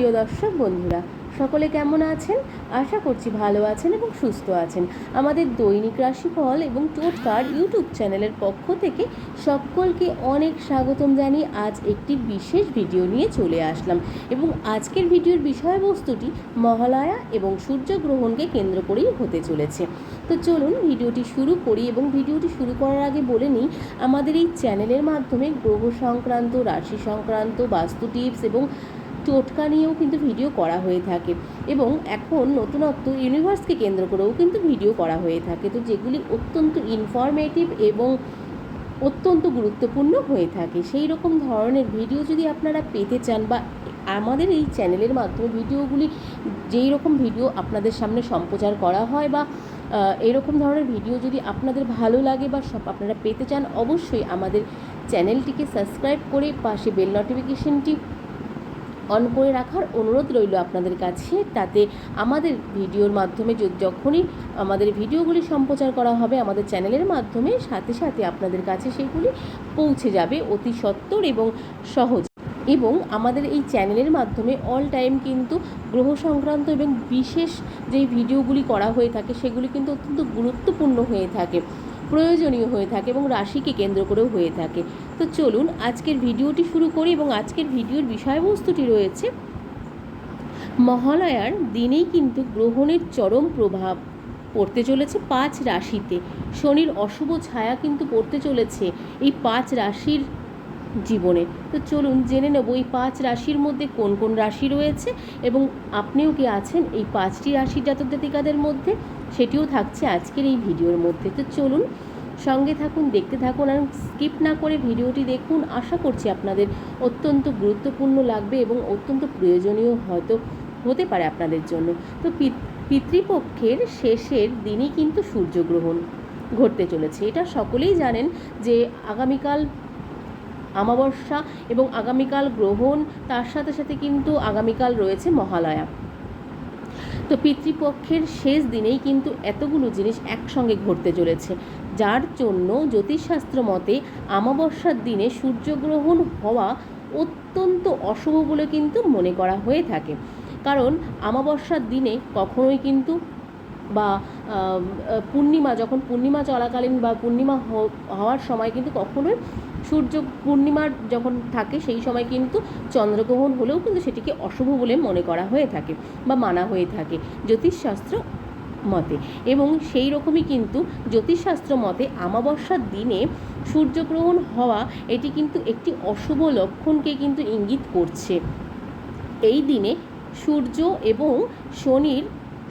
প্রিয় দর্শক বন্ধুরা, সকলে কেমন আছেন? আশা করছি ভালো আছেন এবং সুস্থ আছেন। আমাদের দৈনিক রাশিফল এবং টোটকার ইউটিউব চ্যানেলের পক্ষ থেকে সকলকে অনেক স্বাগতম জানিয়ে আজ একটি বিশেষ ভিডিও নিয়ে চলে আসলাম এবং আজকের ভিডিওর বিষয়বস্তুটি মহালয়া এবং সূর্যগ্রহণকে কেন্দ্র করেই হতে চলেছে। তো চলুন ভিডিওটি শুরু করি এবং ভিডিওটি শুরু করার আগে বলে নিই, আমাদের এই চ্যানেলের মাধ্যমে গ্রহ সংক্রান্ত, রাশি সংক্রান্ত, বাস্তু টিপস এবং টোটকা নিয়েও কিন্তু ভিডিও করা হয়ে থাকে এবং এখন নতুনত্ব ইউনিভার্সকে কেন্দ্র করেও কিন্তু ভিডিও করা হয়ে থাকে। তো যেগুলি অত্যন্ত ইনফরমেটিভ এবং অত্যন্ত গুরুত্বপূর্ণ হয়ে থাকে, সেই রকম ধরনের ভিডিও যদি আপনারা পেতে চান বা আমাদের এই চ্যানেলের মাধ্যমে ভিডিওগুলি যেই রকম ভিডিও আপনাদের সামনে সম্প্রচার করা হয় বা এরকম ধরনের ভিডিও যদি আপনাদের ভালো লাগে বা সব আপনারা পেতে চান, অবশ্যই আমাদের চ্যানেলটিকে সাবস্ক্রাইব করে পাশে বেল নোটিফিকেশনটি অন করে রাখার অনুরোধ রইল আপনাদের কাছে। তাতে আমাদের ভিডিওর মাধ্যমে যখনই আমাদের ভিডিওগুলি সম্প্রচার করা হবে, আমাদের চ্যানেলের মাধ্যমে সাথে সাথে আপনাদের কাছে সেগুলি পৌঁছে যাবে অতি সত্বর এবং সহজ। এবং আমাদের এই চ্যানেলের মাধ্যমে অল টাইম কিন্তু গ্রহ সংক্রান্ত এবং বিশেষ যেই ভিডিওগুলি করা হয়ে থাকে, সেগুলি কিন্তু অত্যন্ত গুরুত্বপূর্ণ হয়ে থাকে। প্রয়োজনীয় হয়ে থাকে এবং রাশিকে কেন্দ্র করেও হয়ে থাকে। তো চলুন আজকের ভিডিওটি শুরু করি এবং আজকের ভিডিওর বিষয়বস্তুটি রয়েছে, মহালয়ার দিনেই কিন্তু গ্রহণের চরম প্রভাব পড়তে চলেছে পাঁচ রাশিতে। শনির অশুভ ছায়া কিন্তু পড়তে চলেছে এই পাঁচ রাশির জীবনে। তো চলুন জেনে নেব এই পাঁচ রাশির মধ্যে কোন কোন রাশি রয়েছে এবং আপনিও কি আছেন এই পাঁচটি রাশির জাতক জাতিকাদের মধ্যে? সেটিও থাকছে আজকের এই ভিডিওর মধ্যে। তো চলুন সঙ্গে থাকুন, দেখতে থাকুন আর স্কিপ না করে ভিডিওটি দেখুন। আশা করছি আপনাদের অত্যন্ত গুরুত্বপূর্ণ লাগবে এবং অত্যন্ত প্রয়োজনীয় হয়তো হতে পারে আপনাদের জন্য। তো পিতৃপক্ষের শেষের দিনই কিন্তু সূর্যগ্রহণ ঘটতে চলেছে। এটা সকলেই জানেন যে আগামীকাল আমাবস্যা এবং আগামীকাল গ্রহণ, তার সাথে সাথে কিন্তু আগামীকাল রয়েছে মহালয়া। তো পিতৃপক্ষের শেষ দিনেই কিন্তু এতগুলো জিনিস একসঙ্গে ঘটতে চলেছে। যার জন্য জ্যোতিষশাস্ত্র মতে আমাবস্যার দিনে সূর্যগ্রহণ হওয়া অত্যন্ত অশুভ বলে কিন্তু মনে করা হয়ে থাকে। কারণ আমাবস্যার দিনে কখনোই কিন্তু বা পূর্ণিমা, যখন পূর্ণিমা চলাকালীন বা পূর্ণিমা হওয়ার সময় কিন্তু কখনোই সূর্য পূর্ণিমার যখন থাকে, সেই সময় কিন্তু চন্দ্রগ্রহণ হলেও কিন্তু সেটিকে অশুভ বলে মনে করা হয়ে থাকে বা মানা হয়ে থাকে জ্যোতিষশাস্ত্র মতে। এবং সেই রকমই কিন্তু জ্যোতিষশাস্ত্র মতে আমাবস্যার দিনে সূর্যগ্রহণ হওয়া এটি কিন্তু একটি অশুভ লক্ষণকে কিন্তু ইঙ্গিত করছে। এই দিনে সূর্য এবং শনির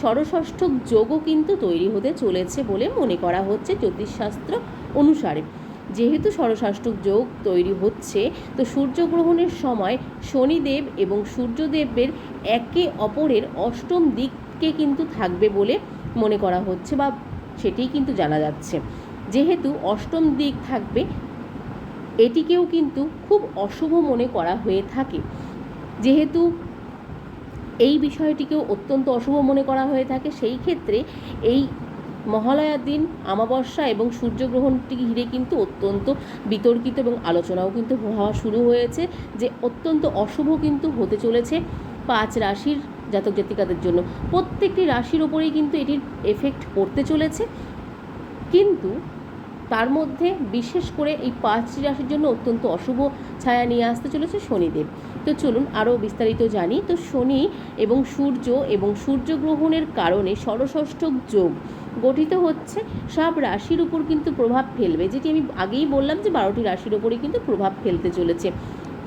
ষড়ষষ্ঠক যোগও কিন্তু তৈরি হতে চলেছে বলে মনে করা হচ্ছে জ্যোতিষশাস্ত্র অনুসারে। যেহেতু ষড়ষাষ্টক যোগ তৈরি হচ্ছে, তো সূর্যগ্রহণের সময় শনিদেব এবং সূর্যদেবের একে অপরের অষ্টম দিককে কিন্তু থাকবে বলে মনে করা হচ্ছে বা সেটিই কিন্তু জানা যাচ্ছে। যেহেতু অষ্টম দিক থাকবে, এটিকেও কিন্তু খুব অশুভ মনে করা হয়ে থাকে। যেহেতু এই বিষয়টিকেও অত্যন্ত অশুভ মনে করা হয়ে থাকে, সেই ক্ষেত্রে এই মহালয়ার দিন আমাবস্যা এবং সূর্যগ্রহণটি ঘিরে কিন্তু অত্যন্ত বিতর্কিত এবং আলোচনাও কিন্তু হওয়া শুরু হয়েছে যে অত্যন্ত অশুভ কিন্তু হতে চলেছে পাঁচ রাশির জাতক জাতিকাদের জন্য। প্রত্যেকটি রাশির ওপরেই কিন্তু এটির এফেক্ট পড়তে চলেছে। কিন্তু তার মধ্যে বিশেষ করে এই পাঁচটি রাশির জন্য অত্যন্ত অশুভ ছায়া নিয়ে আসতে চলেছে শনিদেব। তো চলুন আরও বিস্তারিত জানি। তো শনি এবং সূর্য এবং সূর্যগ্রহণের কারণে ষড়ষষ্ঠক যোগ গঠিত হচ্ছে, সব রাশির উপর কিন্তু প্রভাব ফেলবে। যেটি আমি আগেই বললাম যে বারোটি রাশির ওপরই কিন্তু প্রভাব ফেলতে চলেছে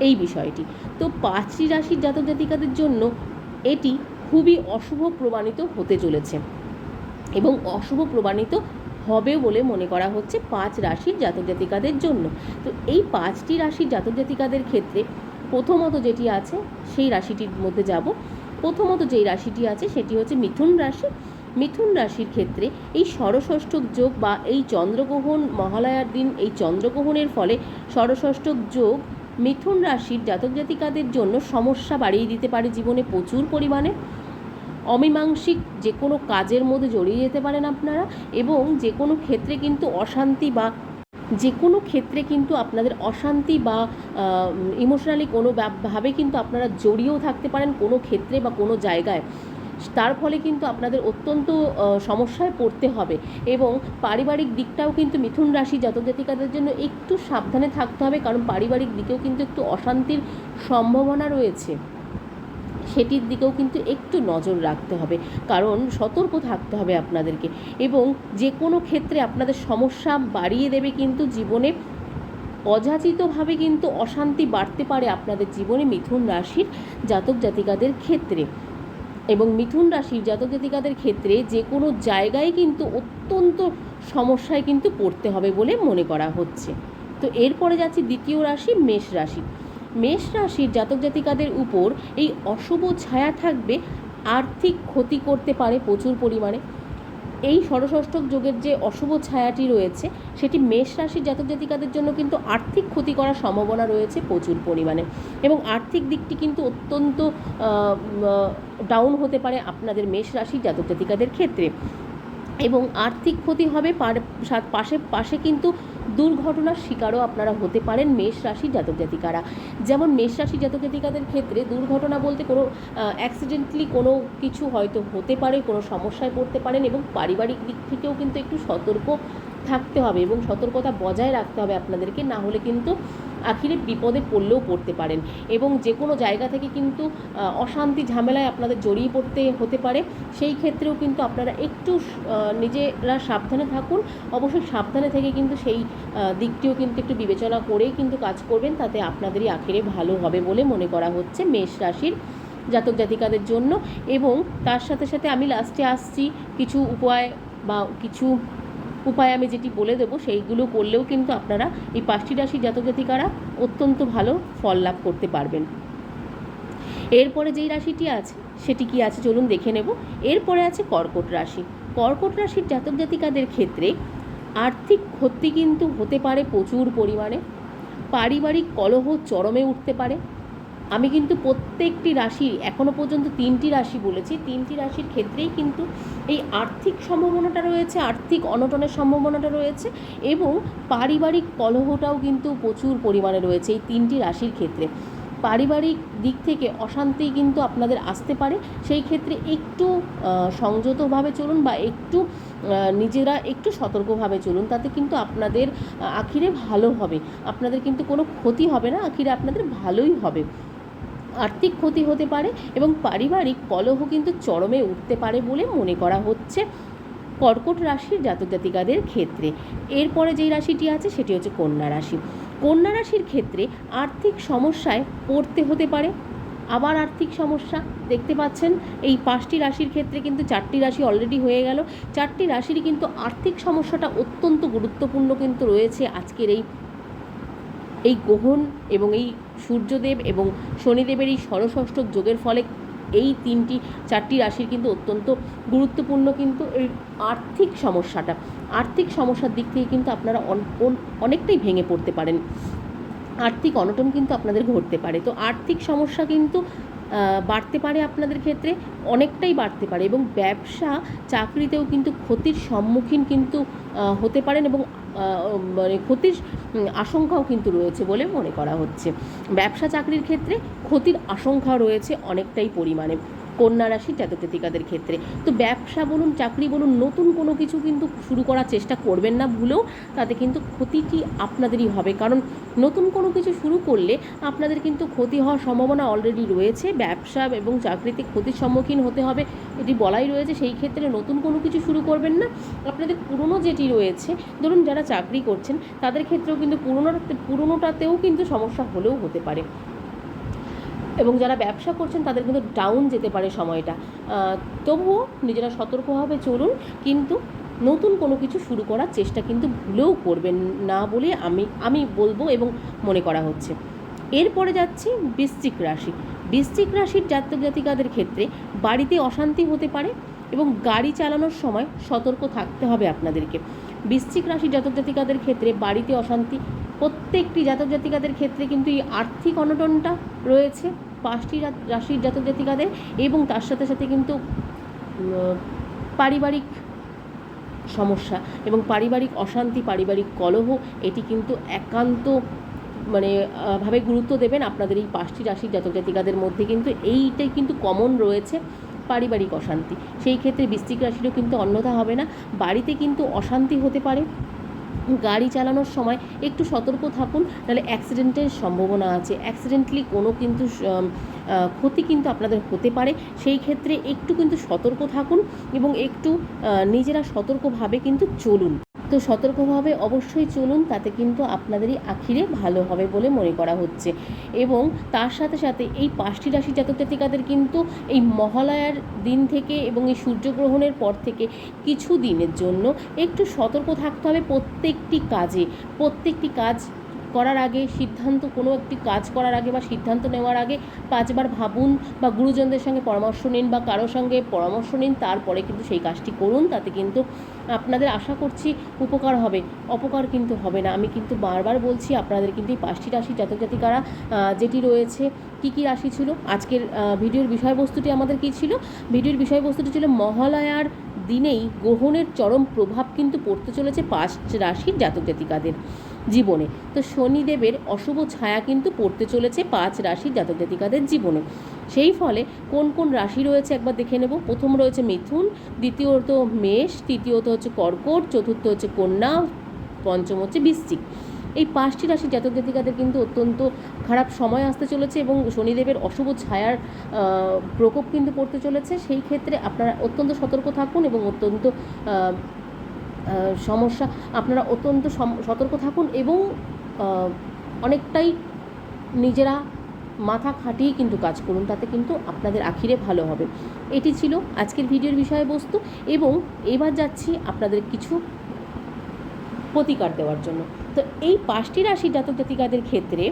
এই বিষয়টি। তো পাঁচটি রাশির জাতক জাতিকাদের জন্য এটি খুবই অশুভ প্রমাণিত হতে চলেছে এবং অশুভ প্রমাণিত হবে বলে মনে করা হচ্ছে পাঁচ রাশির জাতক জাতিকাদের জন্য। তো এই পাঁচটি রাশির জাতক জাতিকাদের ক্ষেত্রে প্রথমত যেটি আছে, সেই রাশিটির মধ্যে যাব। প্রথমত যেই রাশিটি আছে, সেটি হচ্ছে মিথুন রাশি। মিথুন রাশির ক্ষেত্রে এই ষড়ষষ্ঠক যোগ বা এই চন্দ্রগ্রহণ মহালয়ার দিন, এই চন্দ্রগ্রহণের ফলে ষড়ষষ্ঠক যোগ মিথুন রাশির জাতক জাতিকাদের জন্য সমস্যা বাড়িয়ে দিতে পারে জীবনে প্রচুর পরিমাণে। অমীমাংসিক যে কোনো কাজের মধ্যে জড়িয়ে যেতে পারেন আপনারা এবং যে কোনো ক্ষেত্রে কিন্তু অশান্তি বা যে কোনো ক্ষেত্রে কিন্তু আপনাদের অশান্তি বা ইমোশনালি কোনো ভাবে কিন্তু আপনারা জড়িয়েও থাকতে পারেন কোনো ক্ষেত্রে বা কোনো জায়গায়। তার ফলে কিন্তু আপনাদের অত্যন্ত সমস্যায় পড়তে হবে এবং পারিবারিক দিকটাও কিন্তু মিথুন রাশি জাতক জাতিকাদের জন্য একটু সাবধানে থাকতে হবে কারণ পারিবারিক দিকেও কিন্তু একটু অশান্তির সম্ভাবনা রয়েছে। সেটির দিকেও কিন্তু একটু নজর রাখতে হবে কারণ সতর্ক থাকতে হবে আপনাদেরকে এবং যে কোনো ক্ষেত্রে আপনাদের সমস্যা বাড়িয়ে দেবে কিন্তু জীবনে। অযাচিতভাবে কিন্তু অশান্তি বাড়তে পারে আপনাদের জীবনে মিথুন রাশির জাতক জাতিকাদের ক্ষেত্রে। এবং মিথুন রাশির জাতক জাতিকাদের ক্ষেত্রে যে কোনো জায়গায় কিন্তু অত্যন্ত সমস্যায় কিন্তু পড়তে হবে বলে মনে করা হচ্ছে। তো এরপরে যাচ্ছি দ্বিতীয় রাশি, মেষ রাশি। মেষ রাশির জাতক জাতিকাদের উপর এই অশুভ ছায়া থাকবে, আর্থিক ক্ষতি করতে পারে প্রচুর পরিমাণে। এই ষড়ষষ্ঠক যুগের যে অশুভ ছায়াটি রয়েছে, সেটি মেষ রাশির জাতক জাতিকাদের জন্য কিন্তু আর্থিক ক্ষতি করার সম্ভাবনা রয়েছে প্রচুর পরিমাণে। এবং আর্থিক দিকটি কিন্তু অত্যন্ত ডাউন হতে পারে আপনাদের মেষ রাশির জাতক জাতিকাদের ক্ষেত্রে। এবং আর্থিক ক্ষতি হবে পাশে পাশে কিন্তু দুর্ঘটনার শিকারও আপনারা হতে পারেন মেষ রাশি জাতক জাতিকারা। যেমন মেষ রাশি জাতক জাতিকাদের ক্ষেত্রে দুর্ঘটনা বলতে কোনো অ্যাক্সিডেন্টলি কোনো কিছু হয়তো হতে পারে, কোনো সমস্যায় পড়তে পারেন এবং পারিবারিক দিক থেকেও কিন্তু একটু সতর্ক থাকতে হবে এবং সতর্কতা বজায় রাখতে হবে আপনাদেরকে। না হলে কিন্তু আখিরে বিপদে পড়লেও পড়তে পারেন এবং যে কোনো জায়গা থেকে কিন্তু অশান্তি ঝামেলায় আপনাদের জড়িয়ে পড়তে হতে পারে। সেই ক্ষেত্রেও কিন্তু আপনারা একটু নিজেরা সাবধানে থাকুন। অবশ্যই সাবধানে থেকে কিন্তু সেই দিকটিও কিন্তু একটু বিবেচনা করেই কিন্তু কাজ করবেন। তাতে আপনাদেরই আখেরে ভালো হবে বলে মনে করা হচ্ছে মেষ রাশির জাতক জাতিকাদের জন্য। এবং তার সাথে সাথে আমি লাস্টে আসছি। কিছু উপায় বা কিছু উপায় আমি যেটি বলে দেবো, সেইগুলো করলেও কিন্তু আপনারা এই পাঁচটি রাশি জাতক জাতিকারা অত্যন্ত ভালো ফল লাভ করতে পারবেন। এরপরে যেই রাশিটি আছে, সেটি কি আছে চলুন দেখে নেব। এরপরে আছে কর্কট রাশি। কর্কট রাশির জাতক জাতিকাদের ক্ষেত্রে আর্থিক ক্ষতি কিন্তু হতে পারে প্রচুর পরিমাণে। পারিবারিক কলহ চরমে উঠতে পারে। আমি কিন্তু প্রত্যেকটি রাশি এখনও পর্যন্ত তিনটি রাশি বলেছি, তিনটি রাশির ক্ষেত্রেই কিন্তু এই আর্থিক সম্ভাবনাটা রয়েছে, আর্থিক অনটনের সম্ভাবনাটা রয়েছে এবং পারিবারিক কলহটাও কিন্তু প্রচুর পরিমাণে রয়েছে এই তিনটি রাশির ক্ষেত্রে। পারিবারিক দিক থেকে অশান্তি কিন্তু আপনাদের আসতে পারে, সেই ক্ষেত্রে একটু সংযতভাবে চলুন বা একটু নিজেরা একটু সতর্কভাবে চলুন, তাতে কিন্তু আপনাদের আখিরে ভালো হবে। আপনাদের কিন্তু কোনো ক্ষতি হবে না, আখিরে আপনাদের ভালোই হবে। আর্থিক ক্ষতি হতে পারে এবং পারিবারিক কলহ কিন্তু চরমে উঠতে পারে বলে মনে করা হচ্ছে কর্কট রাশির জাতক জাতিকাদের ক্ষেত্রে। এরপরে যেই রাশিটি আছে সেটি হচ্ছে কন্যা রাশি। কন্যা রাশির ক্ষেত্রে আর্থিক সমস্যায় পড়তে হতে পারে। আবার আর্থিক সমস্যা দেখতে পাচ্ছেন, এই পাঁচটি রাশির ক্ষেত্রে কিন্তু চারটি রাশি অলরেডি হয়ে গেল। চারটি রাশিরই কিন্তু আর্থিক সমস্যাটা অত্যন্ত গুরুত্বপূর্ণ কিন্তু রয়েছে আজকের এই এই গ্রহণ এবং এই সূর্যদেব এবং শনিদেবের এই ষড়ষষ্ঠ যোগের ফলে এই তিনটি, চারটি রাশির কিন্তু অত্যন্ত গুরুত্বপূর্ণ কিন্তু এই আর্থিক সমস্যাটা। আর্থিক সমস্যার দিক থেকে কিন্তু আপনারা অন- অন- অনেকটাই ভেঙে পড়তে পারেন। আর্থিক অনটন কিন্তু আপনাদের ঘটতে পারে। তো আর্থিক সমস্যা কিন্তু বাড়তে পারে আপনাদের ক্ষেত্রে, অনেকটাই বাড়তে পারে এবং ব্যবসা চাকরিতেও কিন্তু ক্ষতির সম্মুখীন কিন্তু হতে পারেন এবং মানে ক্ষতির আশঙ্কাও কিন্তু রয়েছে বলে মনে করা হচ্ছে। ব্যবসা চাকরির ক্ষেত্রে ক্ষতির আশঙ্কা রয়েছে অনেকটাই পরিমাণে। কন্যা রাশি জাতক জাতিকাদের ক্ষেত্রে। তো ব্যবসা বলুন, চাকরি বলুন, নতুন কোনো কিছু কিন্তু শুরু করার চেষ্টা করবেন না ভুলেও তাতে কিন্তু ক্ষতিটি আপনাদেরই হবে। কারণ নতুন কোনো কিছু শুরু করলে আপনাদের কিন্তু ক্ষতি হওয়ার সম্ভাবনা অলরেডি রয়েছে। ব্যবসা এবং চাকরিতে ক্ষতির সম্মুখীন হতে হবে, এটি বলাই রয়েছে। সেই ক্ষেত্রে নতুন কোনো কিছু শুরু করবেন না। আপনাদের পুরনো যেটি রয়েছে, ধরুন যারা চাকরি করছেন, তাদের ক্ষেত্রেও কিন্তু পুরোনোটাতে পুরোনোটাতেও কিন্তু সমস্যা হলেও হতে পারে। এবং যারা ব্যবসা করছেন, তাদের কিন্তু ডাউন যেতে পারে সময়টা। তবুও নিজেরা সতর্কভাবে চলুন, কিন্তু নতুন কোনো কিছু শুরু করার চেষ্টা কিন্তু ভুলেও করবেন না বলে আমি আমি বলব এবং মনে করা হচ্ছে। এরপরে যাচ্ছি বৃশ্চিক রাশি। বৃশ্চিক রাশির জাতক জাতিকাদের ক্ষেত্রে বাড়িতে অশান্তি হতে পারে এবং গাড়ি চালানোর সময় সতর্ক থাকতে হবে আপনাদেরকে। বৃশ্চিক রাশির জাতক জাতিকাদের ক্ষেত্রে বাড়িতে অশান্তি প্রত্যেকটি জাতক জাতিকাদের ক্ষেত্রে কিন্তু এই আর্থিক অনটনটা রয়েছে। পাঁচটি রাশির জাতক জাতিকাদের এবং তার সাথে সাথে কিন্তু পারিবারিক সমস্যা এবং পারিবারিক অশান্তি, পারিবারিক কলহ, এটি কিন্তু একান্ত মানে ভাবে গুরুত্ব দেবেন আপনাদের এই পাঁচটি রাশির জাতক জাতিকাদের মধ্যে কিন্তু। এইটাই কিন্তু কমন রয়েছে পারিবারিক অশান্তি। সেই ক্ষেত্রে বৃশ্চিক রাশিরও কিন্তু অন্যথা হবে না। বাড়িতে কিন্তু অশান্তি হতে পারে। গাড়ি চালানোর সময় একটু সতর্ক থাকুন নাহলে অ্যাক্সিডেন্টের সম্ভাবনা আছে। অ্যাক্সিডেন্টলি কোনো কিন্তু ক্ষতি কিন্তু আপনাদের হতে পারে। সেই ক্ষেত্রে একটু কিন্তু সতর্ক থাকুন এবং একটু নিজেরা সতর্কভাবে কিন্তু চলুন। তো সতর্কভাবে অবশ্যই চলুন, তাতে কিন্তু আপনাদেরই আখিরে ভালো হবে বলে মনে করা হচ্ছে। এবং তার সাথে সাথে এই পাঁচটি রাশি জাতক জাতিকাদের কিন্তু এই মহালয়ার দিন থেকে এবং এই সূর্যগ্রহণের পর থেকে কিছু দিনের জন্য একটু সতর্ক থাকতে হবে প্রত্যেকটি কাজে। প্রত্যেকটি কাজ করার আগে, সিদ্ধান্ত, কোনো একটি কাজ করার আগে বা সিদ্ধান্ত নেওয়ার আগে পাঁচবার ভাবুন বা গুরুজনদের সঙ্গে পরামর্শ নিন বা কারোর সঙ্গে পরামর্শ নিন, তারপরে কিন্তু সেই কাজটি করুন। তাতে কিন্তু আপনাদের আশা করছি উপকার হবে। অপকার কিন্তু হবে না। আমি কিন্তু বারবার বলছি, আপনাদের কিন্তু এই পাঁচটি রাশি জাতক জাতিকারা যেটি রয়েছে, কি কি রাশি ছিল? আজকের ভিডিওর বিষয়বস্তুটি আমাদের কি ছিল? ভিডিওর বিষয়বস্তুটি ছিল, মহালয়ার দিনেই গ্রহণের চরম প্রভাব কিন্তু পড়তে চলেছে পাঁচ রাশির জাতক জাতিকাদের জীবনে। তো শনিদেবের অশুভ ছায়া কিন্তু পড়তে চলেছে পাঁচ রাশির জাতক জাতিকাদের জীবনে। সেই ফলে কোন কোন রাশি রয়েছে একবার দেখে নেব। প্রথম রয়েছে মিথুন, দ্বিতীয়ত মেষ, তৃতীয়ত হচ্ছে কর্কট, চতুর্থ হচ্ছে কন্যা, পঞ্চম হচ্ছে বৃশ্চিক। এই পাঁচটি রাশির জাতক জাতিকাদের কিন্তু অত্যন্ত খারাপ সময় আসতে চলেছে এবং শনিদেবের অশুভ ছায়ার প্রকোপ কিন্তু পড়তে চলেছে। সেই ক্ষেত্রে আপনারা অত্যন্ত সতর্ক থাকুন এবং অত্যন্ত সমস্যা, আপনারা অত্যন্ত সতর্ক থাকুন এবং অনেকটাই নিজেরা মাথা খাটিয়ে কিন্তু কাজ করুন, তাতে কিন্তু আপনাদের আখিরে ভালো হবে। এটি ছিল আজকের ভিডিওর বিষয়বস্তু এবং এবার যাচ্ছি আপনাদের কিছু প্রতিকার দেওয়ার জন্য। তো এই পাঁচটি রাশি জাতক জাতিকাদের ক্ষেত্রে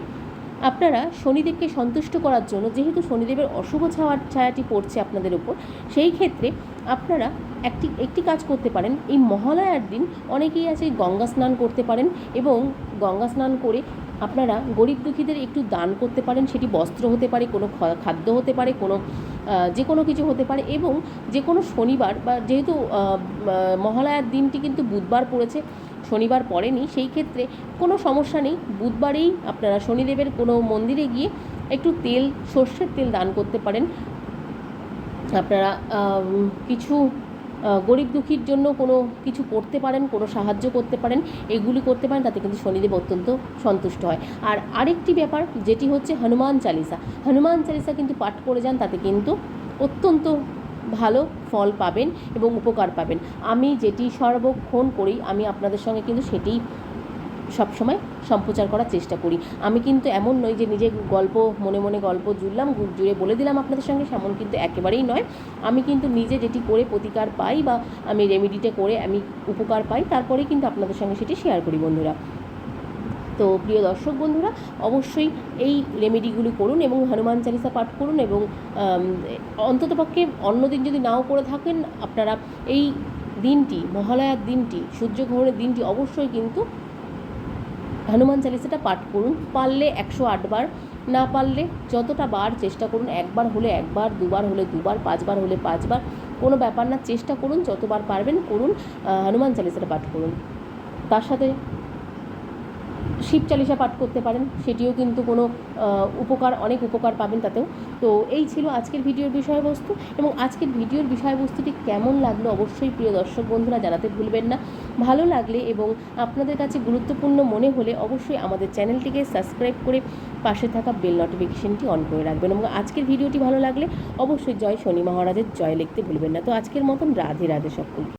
আপনারা শনিদেবকে সন্তুষ্ট করার জন্য, যেহেতু শনিদেবের অশুভ ছাওয়ার ছায়াটি পড়ছে আপনাদের উপর, সেই ক্ষেত্রে আপনারা একটি একটি কাজ করতে পারেন। এই মহালয়ার দিন অনেকেই আছে গঙ্গা স্নান করতে পারেন এবং গঙ্গা স্নান করে আপনারা গরিব দুঃখীদের একটু দান করতে পারেন। সেটি বস্ত্র হতে পারে, কোনো খাদ্য হতে পারে, কোনো যে কোনো কিছু হতে পারে এবং যে কোনো শনিবার বা যেহেতু মহালয়ার দিনটি কিন্তু বুধবার পড়েছে শনিবার পড়েনি, সেই ক্ষেত্রে কোনো সমস্যা নেই। বুধবারেই আপনারা শনিদেবের কোনো মন্দিরে গিয়ে একটু তেল, সর্ষের তেল দান করতে পারেন। আপনারা কিছু গরিব দুঃখীর জন্য কোনো কিছু করতে পারেন, কোনো সাহায্য করতে পারেন, এগুলি করতে পারেন, তাতে কিন্তু শনিদেব অত্যন্ত সন্তুষ্ট হয়। আর আরেকটি ব্যাপার, যেটি হচ্ছে হনুমান চালিসা। হনুমান চালিসা কিন্তু পাঠ করে যান, তাতে কিন্তু অত্যন্ত ভালো ফল পাবেন এবং উপকার পাবেন। আমি যেটি সর্বক্ষণ করি, আমি আপনাদের সঙ্গে কিন্তু সেটি সবসময় সম্প্রচার করার চেষ্টা করি। আমি কিন্তু এমন নই যে নিজে গল্প, মনে মনে গল্প জুড়লাম জুড়ে বলে দিলাম আপনাদের সঙ্গে, সেমন কিন্তু একেবারেই নয়। আমি কিন্তু নিজে যেটি করে প্রতিকার পাই বা আমি রেমেডিটা করে আমি উপকার পাই, তারপরেই কিন্তু আপনাদের সঙ্গে সেটি শেয়ার করি বন্ধুরা। তো প্রিয় দর্শক বন্ধুরা, অবশ্যই এই রেমেডিগুলি করুন এবং হনুমান চালিসা পাঠ করুন এবং অন্ততপক্ষে অন্যদিন যদি নাও করে থাকেন, আপনারা এই দিনটি, মহালয়ার দিনটি, সূর্যগ্রহণের দিনটি অবশ্যই কিন্তু হনুমান চালিসাটা পাঠ করুন। পারলে একশো আটবার না পারলে যতটা বার চেষ্টা করুন, একবার হলে একবার, দুবার হলে দুবার, পাঁচবার হলে পাঁচবার, কোনো ব্যাপার না, চেষ্টা করুন, যতবার পারবেন করুন হনুমান চালিসাটা পাঠ করুন। তার সাথে শিব চালিসা পাঠ করতে পারেন, সেটিও কিন্তু কোনো উপকার, অনেক উপকার পাবেন তাতেও। তো এই ছিল আজকের ভিডিওর বিষয়বস্তু এবং আজকের ভিডিওর বিষয়বস্তুটি কেমন লাগল অবশ্যই প্রিয় দর্শক বন্ধুরা জানাতে ভুলবেন না। ভালো লাগলে এবং আপনাদের কাছে গুরুত্বপূর্ণ মনে হলে অবশ্যই আমাদের চ্যানেলটিকে সাবস্ক্রাইব করে পাশে থাকা বেল নোটিফিকেশনটি অন করে রাখবেন এবং আজকের ভিডিওটি ভালো লাগলে অবশ্যই জয় শনি মহারাজের জয় লিখতে ভুলবেন না। তো আজকের মতন রাধে রাধে সকলকে।